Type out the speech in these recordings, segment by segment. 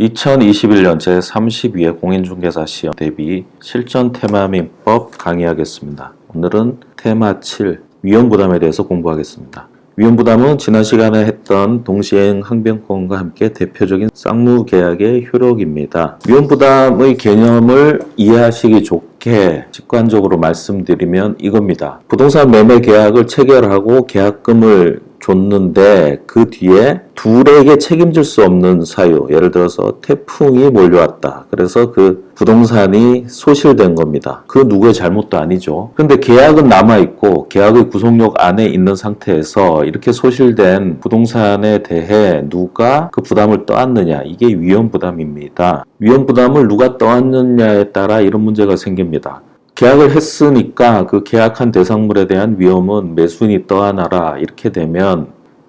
2021년 제32회 공인중개사 시험 대비 실전 테마 민법 강의하겠습니다. 오늘은 테마 7 위험부담에 대해서 공부하겠습니다. 위험부담은 지난 시간에 했던 동시행 항변권과 함께 대표적인 쌍무계약의 효력입니다. 위험부담의 개념을 이해하시기 좋게 직관적으로 말씀드리면 이겁니다. 부동산 매매 계약을 체결하고 계약금을 줬는데 그 뒤에 둘에게 책임질 수 없는 사유, 예를 들어서 태풍이 몰려왔다. 그래서 그 부동산이 소실된 겁니다. 그 누구의 잘못도 아니죠. 근데 계약은 남아있고 계약의 구속력 안에 있는 상태에서 이렇게 소실된 부동산에 대해 누가 그 부담을 떠안느냐. 이게 위험 부담입니다. 위험 부담을 누가 떠안느냐에 따라 이런 문제가 생깁니다. 계약을 했으니까 그 계약한 대상물에 대한 위험은 매수인이 떠안아라 이렇게 되면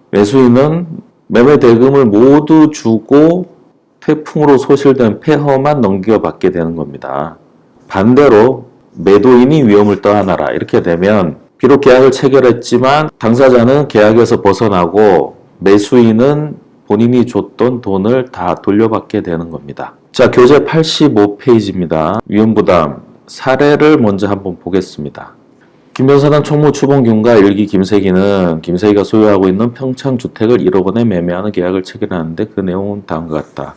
매수인은 매매 대금을 모두 주고 태풍으로 소실된 폐허만 넘겨받게 되는 겁니다. 반대로 매도인이 위험을 떠안아라 이렇게 되면 비록 계약을 체결했지만 당사자는 계약에서 벗어나고 매수인은 본인이 줬던 돈을 다 돌려받게 되는 겁니다. 자, 교재 85페이지입니다. 위험부담 사례를 먼저 한번 보겠습니다. 김변사단 총무 추봉균과 일기 김세기는 김세기가 소유하고 있는 평창 주택을 1억 원에 매매하는 계약을 체결하는데 그 내용은 다음과 같다.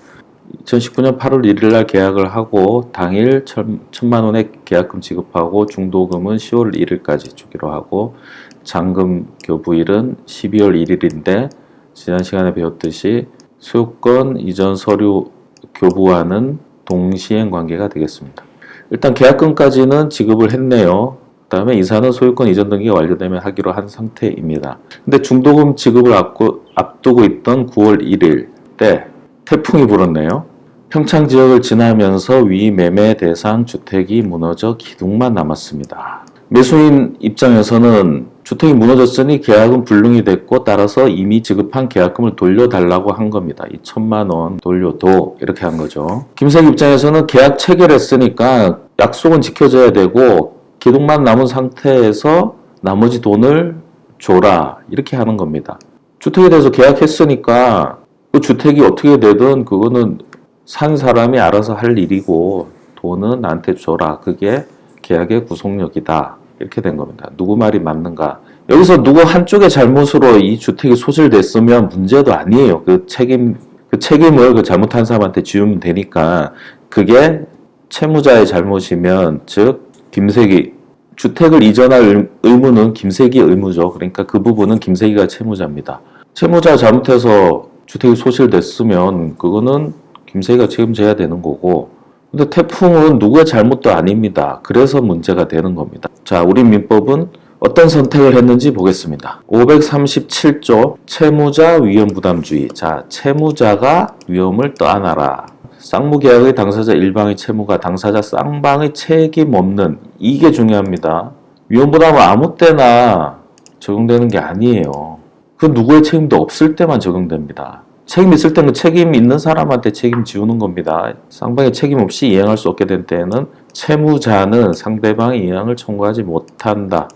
2019년 8월 1일 날 계약을 하고 당일 천, 천만 원의 계약금 지급하고 중도금은 10월 1일까지 주기로 하고 잔금 교부일은 12월 1일인데 지난 시간에 배웠듯이 소유권 이전 서류 교부와는 동시행 관계가 되겠습니다. 일단 계약금까지는 지급을 했네요. 그 다음에 이사는 소유권 이전 등기가 완료되면 하기로 한 상태입니다. 근데 중도금 지급을 앞고, 앞두고 있던 9월 1일 때 태풍이 불었네요. 평창 지역을 지나면서 위 매매 대상 주택이 무너져 기둥만 남았습니다. 매수인 입장에서는 주택이 무너졌으니 계약은 불능이 됐고 따라서 이미 지급한 계약금을 돌려달라고 한 겁니다. 이 천만 원 돌려도 이렇게 한 거죠. 김색 입장에서는 계약 체결했으니까 약속은 지켜져야 되고 기둥만 남은 상태에서 나머지 돈을 줘라 이렇게 하는 겁니다. 주택에 대해서 계약했으니까 그 주택이 어떻게 되든 그거는 산 사람이 알아서 할 일이고 돈은 나한테 줘라. 그게 계약의 구속력이다. 이렇게 된 겁니다. 누구 말이 맞는가? 여기서 누구 한쪽의 잘못으로 이 주택이 소실됐으면 문제도 아니에요. 그 책임, 그 책임을 그 잘못한 사람한테 지우면 되니까 그게 채무자의 잘못이면 즉 김세기 주택을 이전할 의무는 김세기 의무죠. 그러니까 그 부분은 김세기가 채무자입니다. 채무자 잘못해서 주택이 소실됐으면 그거는 김세기가 책임져야 되는 거고 근데 태풍은 누구의 잘못도 아닙니다. 그래서 문제가 되는 겁니다. 자, 우리 민법은 어떤 선택을 했는지 보겠습니다. 537조 채무자 위험 부담주의. 자, 채무자가 위험을 떠안아라. 쌍무계약의 당사자 일방의 채무가 당사자 쌍방의 책임 없는 이게 중요합니다. 위험 부담은 아무 때나 적용되는 게 아니에요. 그 누구의 책임도 없을 때만 적용됩니다. 책임 있을 때는 책임 있는 사람한테 책임 지우는 겁니다. 상방의 책임 없이 이행할 수 없게 된 때에는 채무자는 상대방의 이행을 청구하지 못한다.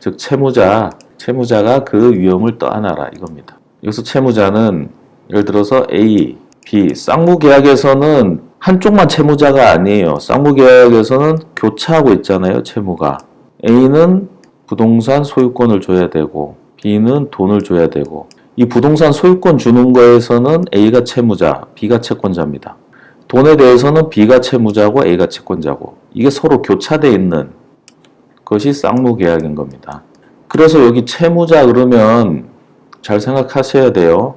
즉 채무자, 채무자가 그 위험을 떠안아라 이겁니다. 여기서 채무자는 예를 들어서 A, B, 쌍무 계약에서는 한쪽만 채무자가 아니에요. 쌍무 계약에서는 교차하고 있잖아요, 채무가. A는 부동산 소유권을 줘야 되고 B는 돈을 줘야 되고 이 부동산 소유권 주는 거에서는 A가 채무자, B가 채권자입니다. 돈에 대해서는 B가 채무자고 A가 채권자고 이게 서로 교차되어 있는 것이 쌍무계약인 겁니다. 그래서 여기 채무자 그러면 잘 생각하셔야 돼요.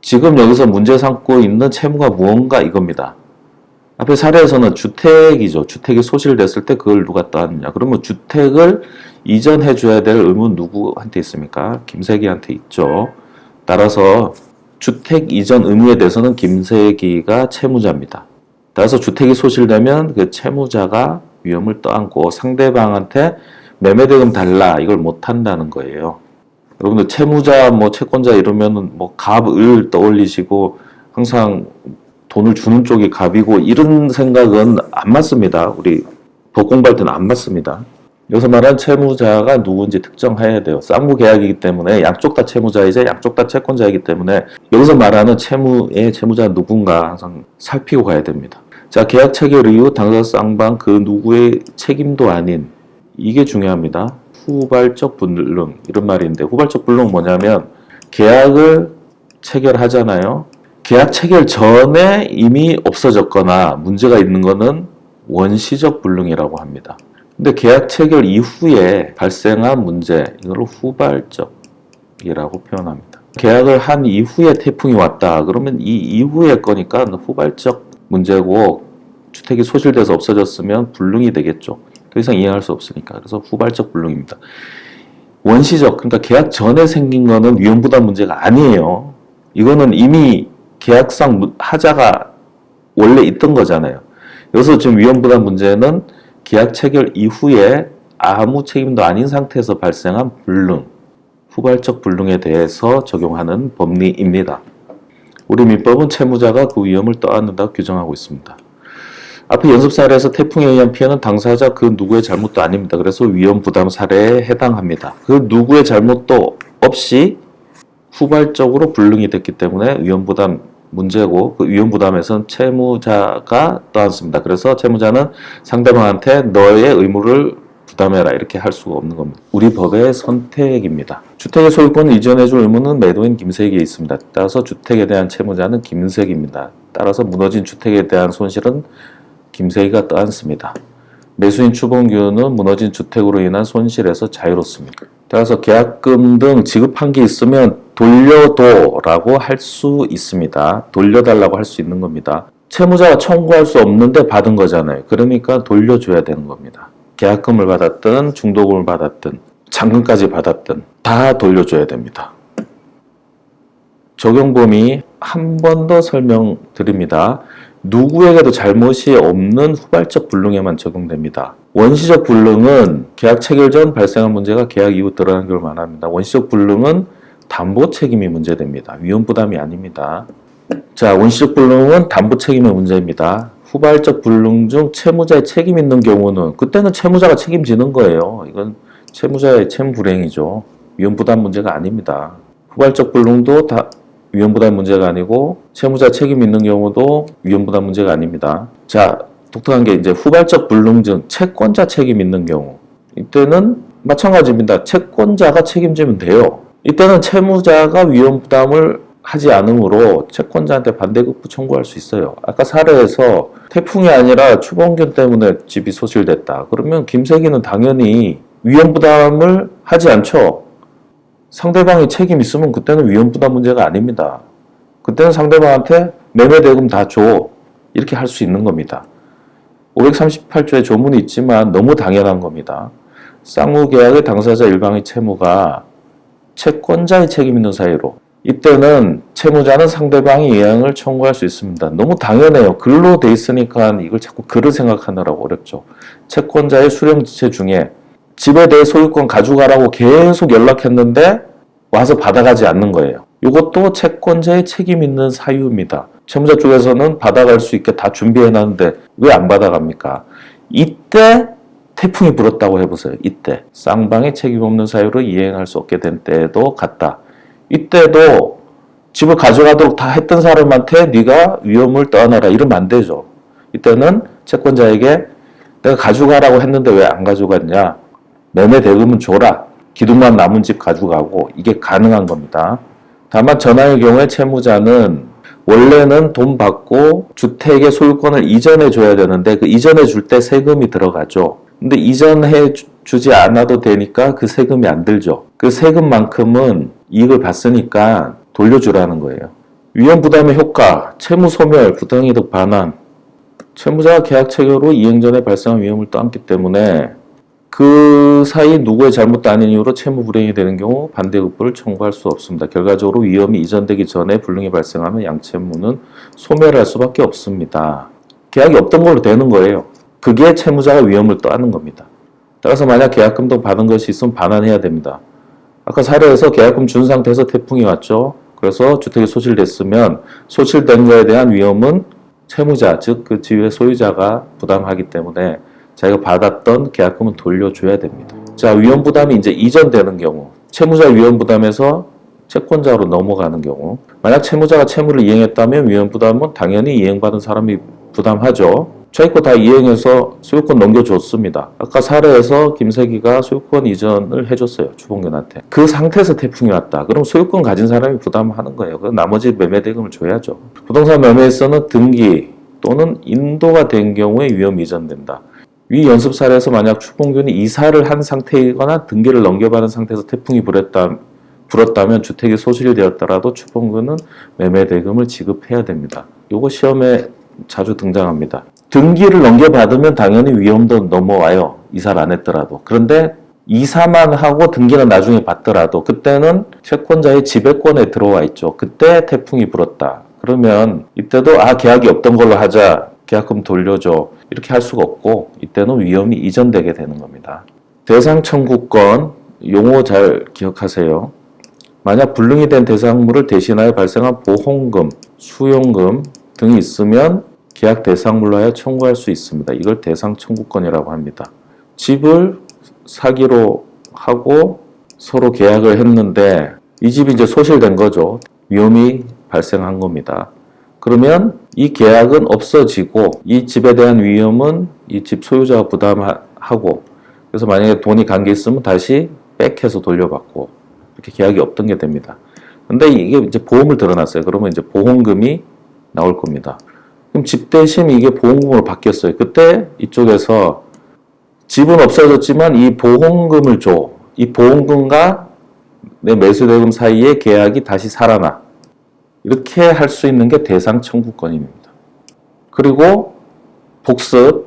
지금 여기서 문제 삼고 있는 채무가 무언가 이겁니다. 앞에 사례에서는 주택이죠. 주택이 소실됐을 때 그걸 누가 따느냐. 그러면 주택을 이전해 줘야 될 의무는 누구한테 있습니까? 김세기한테 있죠. 따라서 주택 이전 의무에 대해서는 김세기가 채무자입니다. 따라서 주택이 소실되면 그 채무자가 위험을 떠안고 상대방한테 매매대금 달라 이걸 못 한다는 거예요. 여러분들 채무자 뭐 채권자 이러면은 뭐 갑을 떠올리시고 항상 돈을 주는 쪽이 갑이고 이런 생각은 안 맞습니다. 우리 법 공부할 때는 안 맞습니다. 여기서 말하는 채무자가 누군지 특정해야 돼요. 쌍무 계약이기 때문에 양쪽 다 채무자이자 양쪽 다 채권자이기 때문에 여기서 말하는 채무의 채무자가 누군가 항상 살피고 가야 됩니다. 자, 계약 체결 이후 당사자 쌍방 그 누구의 책임도 아닌 이게 중요합니다. 후발적 불능 이런 말인데 후발적 불능 뭐냐면 계약을 체결하잖아요. 계약 체결 전에 이미 없어졌거나 문제가 있는 거는 원시적 불능이라고 합니다. 근데 계약 체결 이후에 발생한 문제 이걸 후발적이라고 표현합니다. 계약을 한 이후에 태풍이 왔다. 그러면 이 이후의 거니까 후발적 문제고 주택이 소실돼서 없어졌으면 불능이 되겠죠. 더 이상 이해할 수 없으니까. 그래서 후발적 불능입니다. 원시적 그러니까 계약 전에 생긴 거는 위험부담 문제가 아니에요. 이거는 이미 계약상 무- 하자가 원래 있던 거잖아요. 여기서 지금 위험부담 문제는 계약 체결 이후에 아무 책임도 아닌 상태에서 발생한 불능, 후발적 불능에 대해서 적용하는 법리입니다. 우리 민법은 채무자가 그 위험을 떠안는다고 규정하고 있습니다. 앞에 연습 사례에서 태풍에 의한 피해는 당사자 그 누구의 잘못도 아닙니다. 그래서 위험 부담 사례에 해당합니다. 그 누구의 잘못도 없이 후발적으로 불능이 됐기 때문에 위험 부담 문제고 그 위험 부담에서는 채무자가 떠안습니다. 그래서 채무자는 상대방한테 너의 의무를 부담해라 이렇게 할 수가 없는 겁니다. 우리 법의 선택입니다. 주택의 소유권 이전해줄 의무는 매도인 김색에 있습니다. 따라서 주택에 대한 채무자는 김색입니다. 따라서 무너진 주택에 대한 손실은 김세희가 떠안습니다. 매수인 추봉규는 무너진 주택으로 인한 손실에서 자유롭습니다. 따라서 계약금 등 지급한 게 있으면 돌려도라고 할 수 있습니다. 돌려달라고 할 수 있는 겁니다. 채무자가 청구할 수 없는데 받은 거잖아요. 그러니까 돌려줘야 되는 겁니다. 계약금을 받았든 중도금을 받았든 잔금까지 받았든 다 돌려줘야 됩니다. 적용 범위 한 번 더 설명드립니다. 누구에게도 잘못이 없는 후발적 불능에만 적용됩니다. 원시적 불능은 계약 체결 전 발생한 문제가 계약 이후 드러난 경우를 말합니다. 원시적 불능은 담보 책임이 문제됩니다. 위험 부담이 아닙니다. 자, 원시적 불능은 담보 책임의 문제입니다. 후발적 불능 중 채무자의 책임 있는 경우는 그때는 채무자가 책임지는 거예요. 이건 채무자의 채무 불행이죠. 위험 부담 문제가 아닙니다. 후발적 불능도 다 위험 부담 문제가 아니고 채무자 책임 있는 경우도 위험 부담 문제가 아닙니다. 자, 독특한 게 이제 후발적 불능증 채권자 책임 있는 경우 이때는 마찬가지입니다. 채권자가 책임지면 돼요. 이때는 채무자가 위험 부담을 하지 않으므로 채권자한테 반대급부 청구할 수 있어요. 아까 사례에서 태풍이 아니라 추봉균 때문에 집이 소실됐다. 그러면 김세기는 당연히 위험 부담을 하지 않죠. 상대방이 책임 있으면 그때는 위험 부담 문제가 아닙니다. 그때는 상대방한테 매매 대금 다 줘. 이렇게 할 수 있는 겁니다. 538조에 조문이 있지만 너무 당연한 겁니다. 쌍무 계약의 당사자 일방의 채무가 채권자의 책임 있는 사이로 이때는 채무자는 상대방이 예양을 청구할 수 있습니다. 너무 당연해요. 글로 돼 있으니까 이걸 자꾸 글을 생각하느라고 어렵죠. 채권자의 수령 지체 중에 집에 대해 소유권 가져가라고 계속 연락했는데 와서 받아가지 않는 거예요. 이것도 채권자의 책임 있는 사유입니다. 채무자 쪽에서는 받아갈 수 있게 다 준비해놨는데 왜 안 받아갑니까? 이때 태풍이 불었다고 해보세요. 이때 쌍방의 책임 없는 사유로 이행할 수 없게 된 때도 같다. 이때도 집을 가져가도록 다 했던 사람한테 네가 위험을 떠안아라 이러면 안 되죠. 이때는 채권자에게 내가 가져가라고 했는데 왜 안 가져갔냐? 매매 대금은 줘라. 기둥만 남은 집 가져가고 이게 가능한 겁니다. 다만 전화의 경우에 채무자는 원래는 돈 받고 주택의 소유권을 이전해 줘야 되는데 그 이전해 줄 때 세금이 들어가죠. 근데 이전해 주- 주지 않아도 되니까 그 세금이 안 들죠. 그 세금만큼은 이익을 봤으니까 돌려주라는 거예요. 위험 부담의 효과, 채무 소멸, 부당이득 반환. 채무자가 계약 체결 후 이행 전에 발생한 위험을 떠안기 때문에 그 사이 누구의 잘못도 아닌 이유로 채무 불이행이 되는 경우 반대 급부를 청구할 수 없습니다. 결과적으로 위험이 이전되기 전에 불능이 발생하면 양채무는 소멸할 수밖에 없습니다. 계약이 없던 걸로 되는 거예요. 그게 채무자가 위험을 떠안는 겁니다. 따라서 만약 계약금도 받은 것이 있으면 반환해야 됩니다. 아까 사례에서 계약금 준 상태에서 태풍이 왔죠. 그래서 주택이 소실됐으면 소실된 거에 대한 위험은 채무자, 즉 그 지위의 소유자가 부담하기 때문에 자기가 받았던 계약금은 돌려줘야 됩니다. 자, 위험 부담이 이제 이전되는 경우, 채무자 위험 부담에서 채권자로 넘어가는 경우, 만약 채무자가 채무를 이행했다면 위험 부담은 당연히 이행받은 사람이 부담하죠. 자기 거다 이행해서 소유권 넘겨줬습니다. 아까 사례에서 김세기가 소유권 이전을 해줬어요. 주봉균한테. 그 상태에서 태풍이 왔다. 그럼 소유권 가진 사람이 부담하는 거예요. 그 나머지 매매 대금을 줘야죠. 부동산 매매에서는 등기 또는 인도가 된 경우에 위험 이전된다. 위 연습 사례에서 만약 추봉균이 이사를 한 상태이거나 등기를 넘겨받은 상태에서 태풍이 불었다, 불었다면 주택이 소실되었더라도 추봉균은 매매 대금을 지급해야 됩니다. 이거 시험에 자주 등장합니다. 등기를 넘겨받으면 당연히 위험도 넘어와요. 이사를 안 했더라도. 그런데 이사만 하고 등기는 나중에 받더라도 그때는 채권자의 지배권에 들어와 있죠. 그때 태풍이 불었다. 그러면 이때도 아 계약이 없던 걸로 하자. 계약금 돌려줘. 이렇게 할 수가 없고 이때는 위험이 이전되게 되는 겁니다. 대상 청구권 용어 잘 기억하세요. 만약 불능이 된 대상물을 대신하여 발생한 보험금, 수용금 등이 있으면 계약 대상물로 하여 청구할 수 있습니다. 이걸 대상 청구권이라고 합니다. 집을 사기로 하고 서로 계약을 했는데 이 집이 이제 소실된 거죠. 위험이 발생한 겁니다. 그러면 이 계약은 없어지고 이 집에 대한 위험은 이 집 소유자가 부담하고 그래서 만약에 돈이 간 게 있으면 다시 백해서 돌려받고 이렇게 계약이 없던 게 됩니다. 근데 이게 이제 보험을 들어놨어요. 그러면 이제 보험금이 나올 겁니다. 그럼 집 대신 이게 보험금으로 바뀌었어요. 그때 이쪽에서 집은 없어졌지만 이 보험금을 줘. 이 보험금과 내 매수대금 사이에 계약이 다시 살아나. 이렇게 할 수 있는 게 대상 청구권입니다. 그리고 복습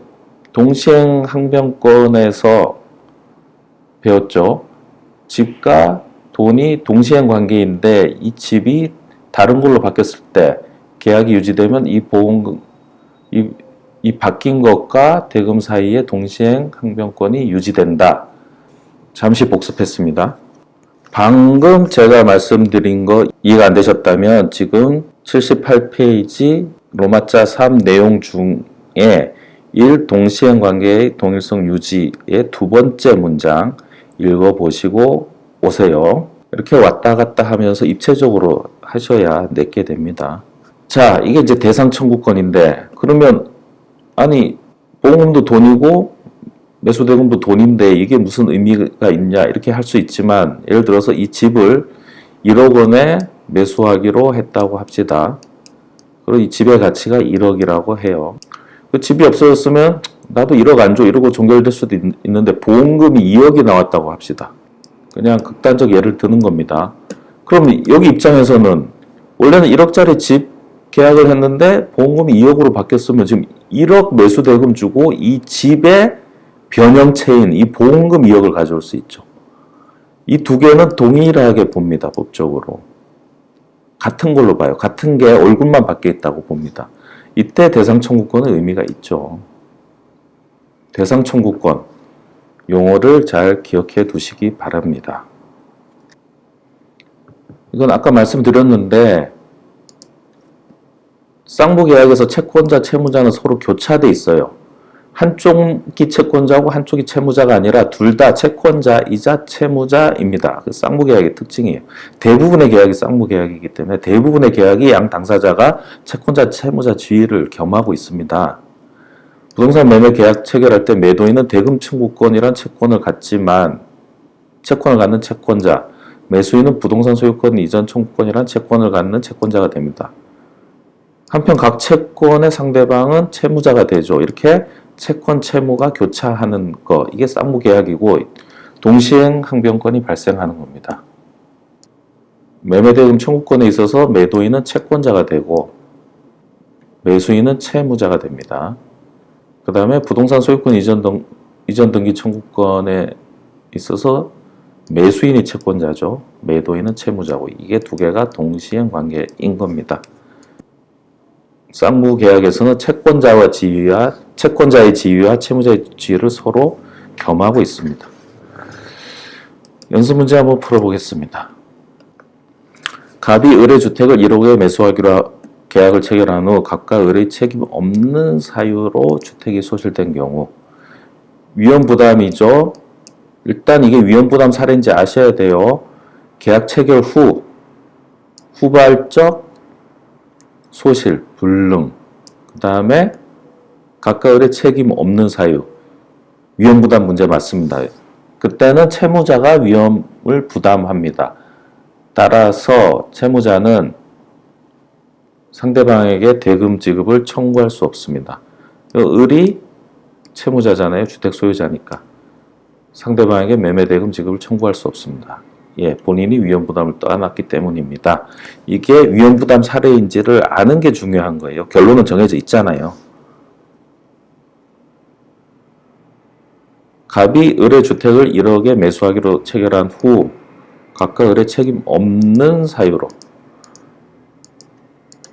동시행 항변권에서 배웠죠. 집과 돈이 동시행 관계인데 이 집이 다른 걸로 바뀌었을 때 계약이 유지되면 이 보험금 이, 이 바뀐 것과 대금 사이에 동시행 항변권이 유지된다. 잠시 복습했습니다. 방금 제가 말씀드린 거 이해가 안 되셨다면 지금 78페이지 로마자 3 내용 중에 1. 동시행 관계의 동일성 유지의 두 번째 문장 읽어보시고 오세요. 이렇게 왔다 갔다 하면서 입체적으로 하셔야 내게 됩니다. 자, 이게 이제 대상 청구권인데 그러면 아니 보험금도 돈이고 매수대금도 돈인데 이게 무슨 의미가 있냐 이렇게 할 수 있지만 예를 들어서 이 집을 1억 원에 매수하기로 했다고 합시다. 그리고 이 집의 가치가 1억이라고 해요. 그 집이 없어졌으면 나도 1억 안 줘 이러고 종결될 수도 있, 있는데 보험금이 2억이 나왔다고 합시다. 그냥 극단적 예를 드는 겁니다. 그럼 여기 입장에서는 원래는 1억짜리 집 계약을 했는데 보험금이 2억으로 바뀌었으면 지금 1억 매수 대금 주고 이 집의 변형체인 이 보험금 2억을 가져올 수 있죠. 이 두 개는 동일하게 봅니다. 법적으로. 같은 걸로 봐요. 같은 게 얼굴만 바뀌어 있다고 봅니다. 이때 대상 청구권은 의미가 있죠. 대상 청구권 용어를 잘 기억해 두시기 바랍니다. 이건 아까 말씀드렸는데 쌍부 계약에서 채권자, 채무자는 서로 교차돼 있어요. 한쪽이 채권자고 한쪽이 채무자가 아니라 둘 다 채권자이자 채무자입니다. 그 쌍부 계약의 특징이에요. 대부분의 계약이 쌍부 계약이기 때문에 대부분의 계약이 양 당사자가 채권자, 채무자 지위를 겸하고 있습니다. 부동산 매매 계약 체결할 때 매도인은 대금 청구권이란 채권을 갖지만 채권을 갖는 채권자, 매수인은 부동산 소유권 이전 청구권이란 채권을 갖는 채권자가 됩니다. 한편 각 채권의 상대방은 채무자가 되죠. 이렇게 채권 채무가 교차하는 거 이게 쌍무 계약이고 동시행 항변권이 발생하는 겁니다. 매매대금 청구권에 있어서 매도인은 채권자가 되고 매수인은 채무자가 됩니다. 그 다음에 부동산 소유권 이전, 등, 이전 등기 청구권에 있어서 매수인이 채권자죠. 매도인은 채무자고 이게 두 개가 동시행 관계인 겁니다. 쌍무 계약에서는 채권자와 지위와 채권자의 지위와 채무자의 지위를 서로 겸하고 있습니다. 연습 문제 한번 풀어보겠습니다. 갑이 의뢰 주택을 1억에 매수하기로 계약을 체결한 후 각각 의뢰 책임 없는 사유로 주택이 소실된 경우 위험 부담이죠. 일단 이게 위험 부담 사례인지 아셔야 돼요. 계약 체결 후 후발적 소실, 불능, 그 다음에 각각의 책임 없는 사유, 위험 부담 문제 맞습니다. 그때는 채무자가 위험을 부담합니다. 따라서 채무자는 상대방에게 대금 지급을 청구할 수 없습니다. 을이 채무자잖아요. 주택 소유자니까. 상대방에게 매매 대금 지급을 청구할 수 없습니다. 예, 본인이 위험 부담을 떠안았기 때문입니다. 이게 위험 부담 사례인지를 아는 게 중요한 거예요. 결론은 정해져 있잖아요. 갑이 을의 주택을 1억에 매수하기로 체결한 후 각각 을의 책임 없는 사유로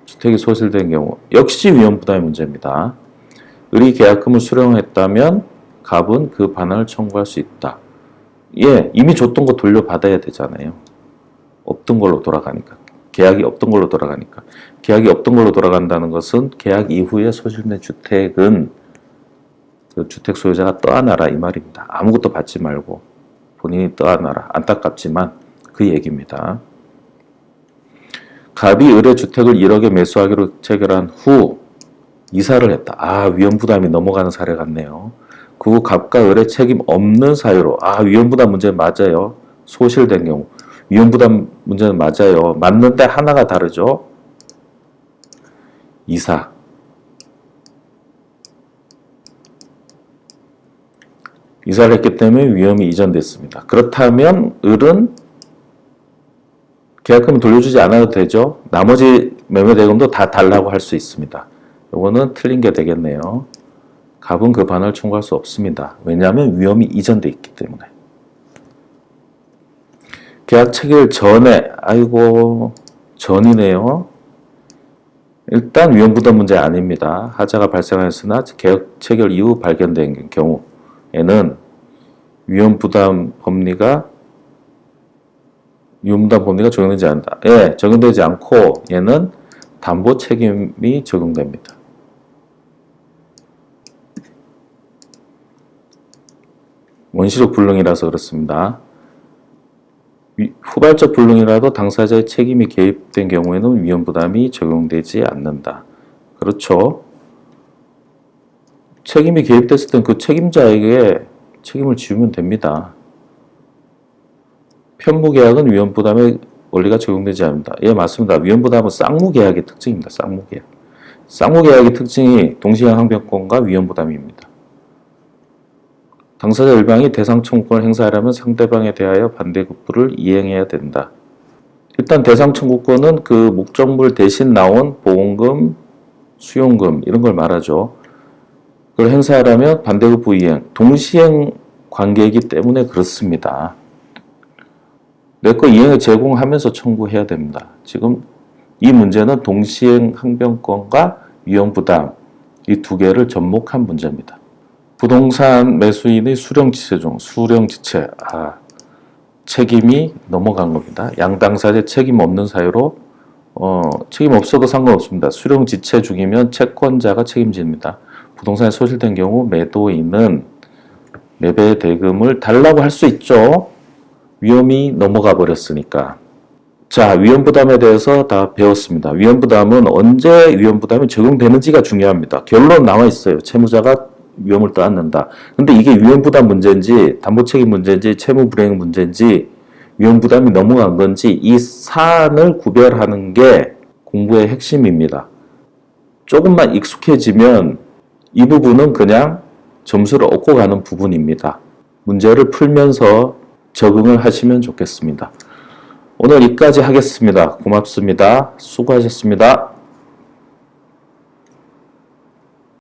주택이 소실된 경우 역시 위험 부담의 문제입니다. 을이 계약금을 수령했다면 갑은 그 반환을 청구할 수 있다. 예, 이미 줬던 거 돌려받아야 되잖아요. 없던 걸로 돌아가니까. 계약이 없던 걸로 돌아가니까. 계약이 없던 걸로 돌아간다는 것은 계약 이후에 소실된 주택은 그 주택 소유자가 떠안아라 이 말입니다. 아무것도 받지 말고 본인이 떠안아라. 안타깝지만 그 얘기입니다. 갑이 을의 주택을 1억에 매수하기로 체결한 후 이사를 했다. 아, 위험 부담이 넘어가는 사례 같네요. 그 후 갑과 을의 책임 없는 사유로 아, 위험 부담 문제 맞아요. 소실된 경우 위험 부담 문제는 맞아요. 맞는데 하나가 다르죠. 이사 이사를 했기 때문에 위험이 이전됐습니다. 그렇다면 을은 계약금을 돌려주지 않아도 되죠. 나머지 매매 대금도 다 달라고 할 수 있습니다. 이거는 틀린 게 되겠네요. 갑은 그 반을 청구할 수 없습니다. 왜냐하면 위험이 이전돼 있기 때문에. 계약 체결 전에 아이고 전이네요. 일단 위험 부담 문제 아닙니다. 하자가 발생하였으나 계약 체결 이후 발견된 경우에는 위험 부담 법리가 위험 부담 법리가 적용되지 않는다. 예, 적용되지 않고 얘는 담보 책임이 적용됩니다. 원시적 불능이라서 그렇습니다. 위- 후발적 불능이라도 당사자의 책임이 개입된 경우에는 위험 부담이 적용되지 않는다. 그렇죠. 책임이 개입됐을 땐 그 책임자에게 책임을 지우면 됩니다. 편무 계약은 위험 부담의 원리가 적용되지 않는다. 예, 맞습니다. 위험 부담은 쌍무 계약의 특징입니다. 쌍무 계약. 쌍무 계약의 특징이 동시행 항변권과 위험 부담입니다. 당사자 일방이 대상 청구권을 행사하려면 상대방에 대하여 반대급부를 이행해야 된다. 일단 대상 청구권은 그 목적물 대신 나온 보험금, 수용금 이런 걸 말하죠. 그걸 행사하려면 반대급부 이행, 동시행 관계이기 때문에 그렇습니다. 내 거 이행을 제공하면서 청구해야 됩니다. 지금 이 문제는 동시행 항변권과 위험 부담 이 두 개를 접목한 문제입니다. 부동산 매수인의 수령지체 중 수령지체 아 책임이 넘어간 겁니다. 양당사자 책임 없는 사유로 어, 책임 없어도 상관없습니다. 수령지체 중이면 채권자가 책임집니다. 부동산에 소실된 경우 매도인은 매매 대금을 달라고 할 수 있죠. 위험이 넘어가 버렸으니까. 자, 위험 부담에 대해서 다 배웠습니다. 위험 부담은 언제 위험 부담이 적용되는지가 중요합니다. 결론 나와 있어요. 채무자가 위험을 떠안는다. 근데 이게 위험 부담 문제인지 담보 책임 문제인지 채무 불이행 문제인지 위험 부담이 넘어간 건지 이 사안을 구별하는 게 공부의 핵심입니다. 조금만 익숙해지면 이 부분은 그냥 점수를 얻고 가는 부분입니다. 문제를 풀면서 적응을 하시면 좋겠습니다. 오늘 여기까지 하겠습니다. 고맙습니다. 수고하셨습니다.